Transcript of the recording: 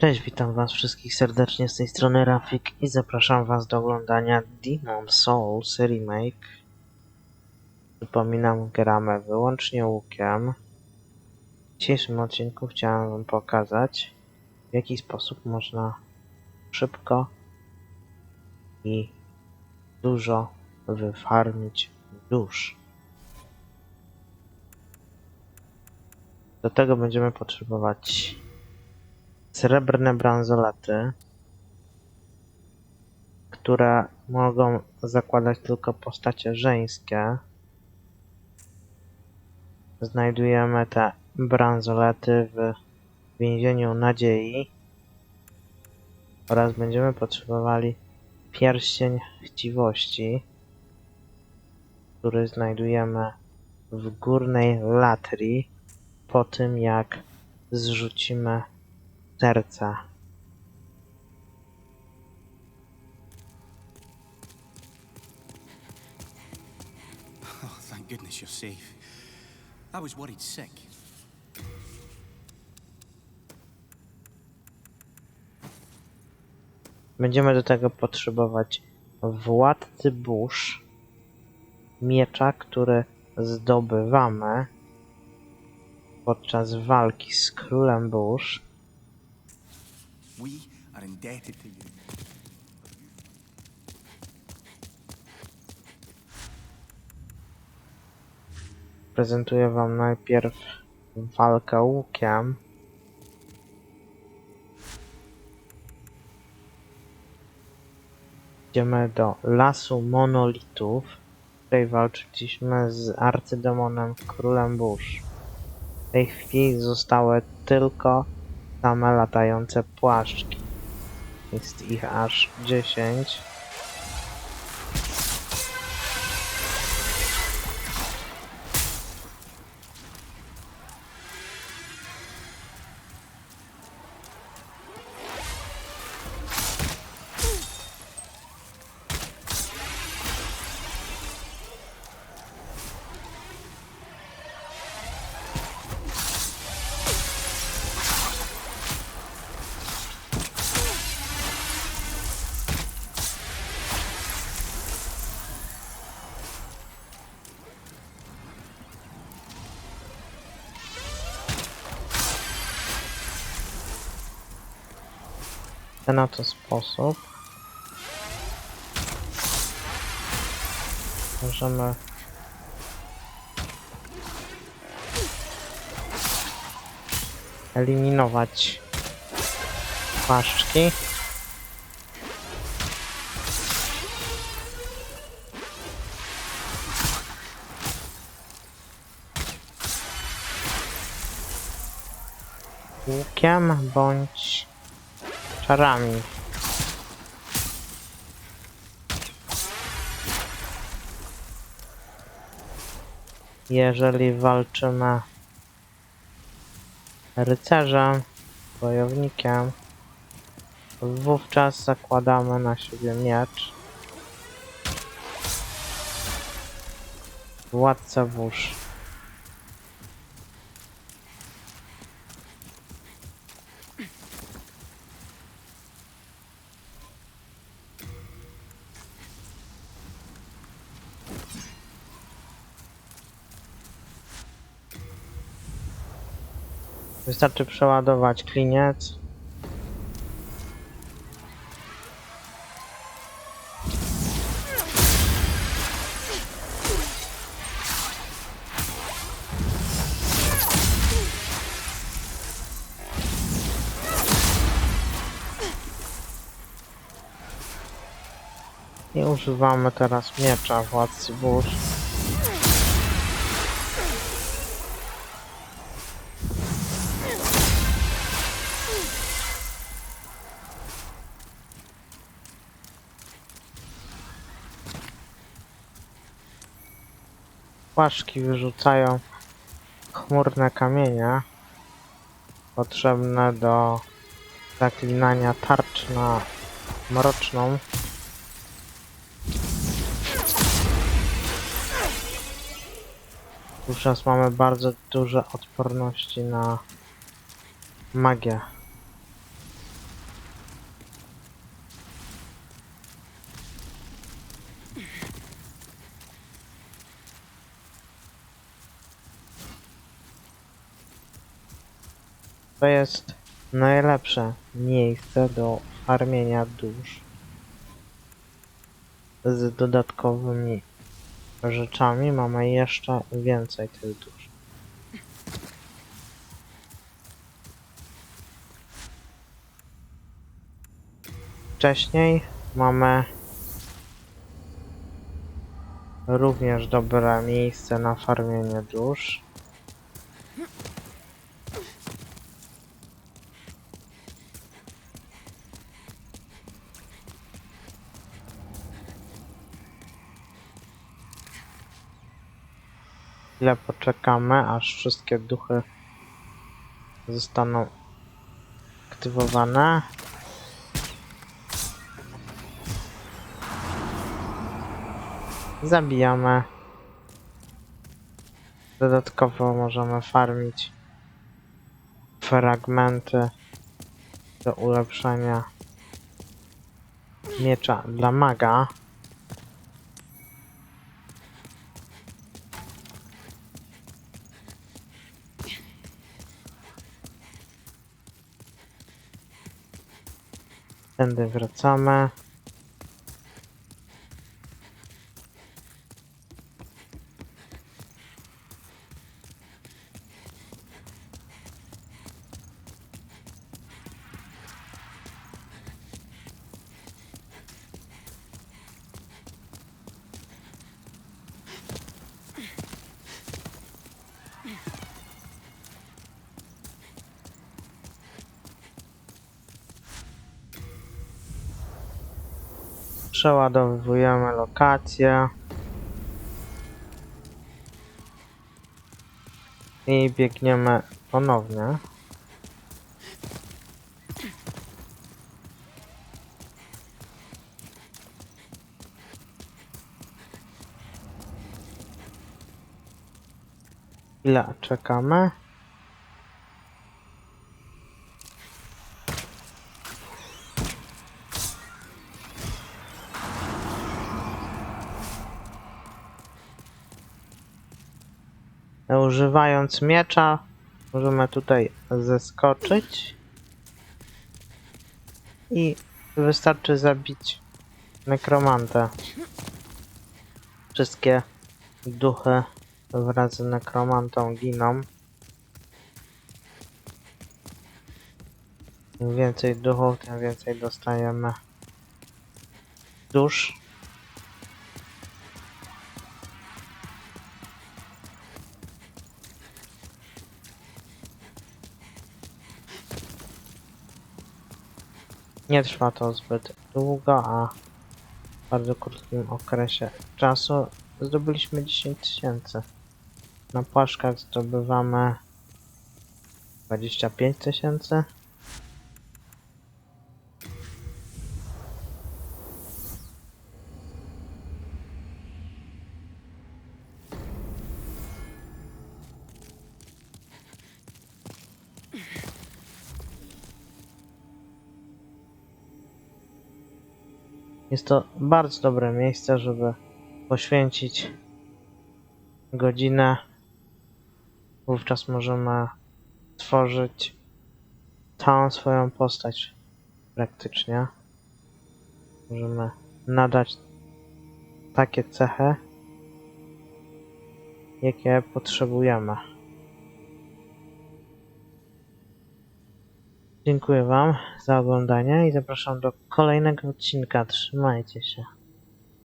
Cześć, witam was wszystkich serdecznie z tej strony Rafik i zapraszam was do oglądania Demon Souls Remake. Przypominam, gramy wyłącznie łukiem. W dzisiejszym odcinku chciałem wam pokazać, w jaki sposób można szybko i dużo wyfarmić dusz. Do tego będziemy potrzebować srebrne bransolety, które mogą zakładać tylko postacie żeńskie. Znajdujemy te bransolety w więzieniu nadziei oraz będziemy potrzebowali pierścień chciwości, który znajdujemy w górnej latrii po tym jak zrzucimy serca. Oh, thank goodness you're safe. I was worried sick. Będziemy do tego potrzebować władcy burz, miecza, który zdobywamy podczas walki z królem burz, We are indebted to you. Prezentuję wam najpierw walkę łukiem. Idziemy do lasu monolitów. Tutaj walczyliśmy z arcydemonem królem burz. W tej chwili zostały tylko same latające płaszczki. Jest ich aż 10. ten oto sposób możemy eliminować płaszczki. Łukiem bądź Jeżeli walczymy rycerzem, wojownikiem, wówczas zakładamy na siebie miecz. Władca wóż. Wystarczy przeładować kliniec. I używamy teraz miecza władcy burz. Płaszki wyrzucają chmurne kamienie potrzebne do zaklinania tarcz na mroczną. Wówczas mamy bardzo duże odporności na magię. To jest najlepsze miejsce do farmienia dusz. Z dodatkowymi rzeczami mamy jeszcze więcej tych dusz. Wcześniej mamy również dobre miejsce na farmienie dusz. Chwilę poczekamy, aż wszystkie duchy zostaną aktywowane. Zabijamy. Dodatkowo możemy farmić fragmenty do ulepszenia miecza dla maga. Tędy wracamy. Przeładowujemy lokację. I biegniemy ponownie. Ile czekamy? Używając miecza możemy tutaj zeskoczyć i wystarczy zabić nekromantę. Wszystkie duchy wraz z nekromantą giną. Im więcej duchów, tym więcej dostajemy dusz. Nie trwa to zbyt długo, a w bardzo krótkim okresie czasu zdobyliśmy 10 tysięcy. Na płaszkach zdobywamy 25 tysięcy. Jest to bardzo dobre miejsce, żeby poświęcić godzinę. Wówczas możemy tworzyć całą swoją postać praktycznie. Możemy nadać takie cechy, jakie potrzebujemy. Dziękuję Wam za oglądanie i zapraszam do kolejnego odcinka. Trzymajcie się.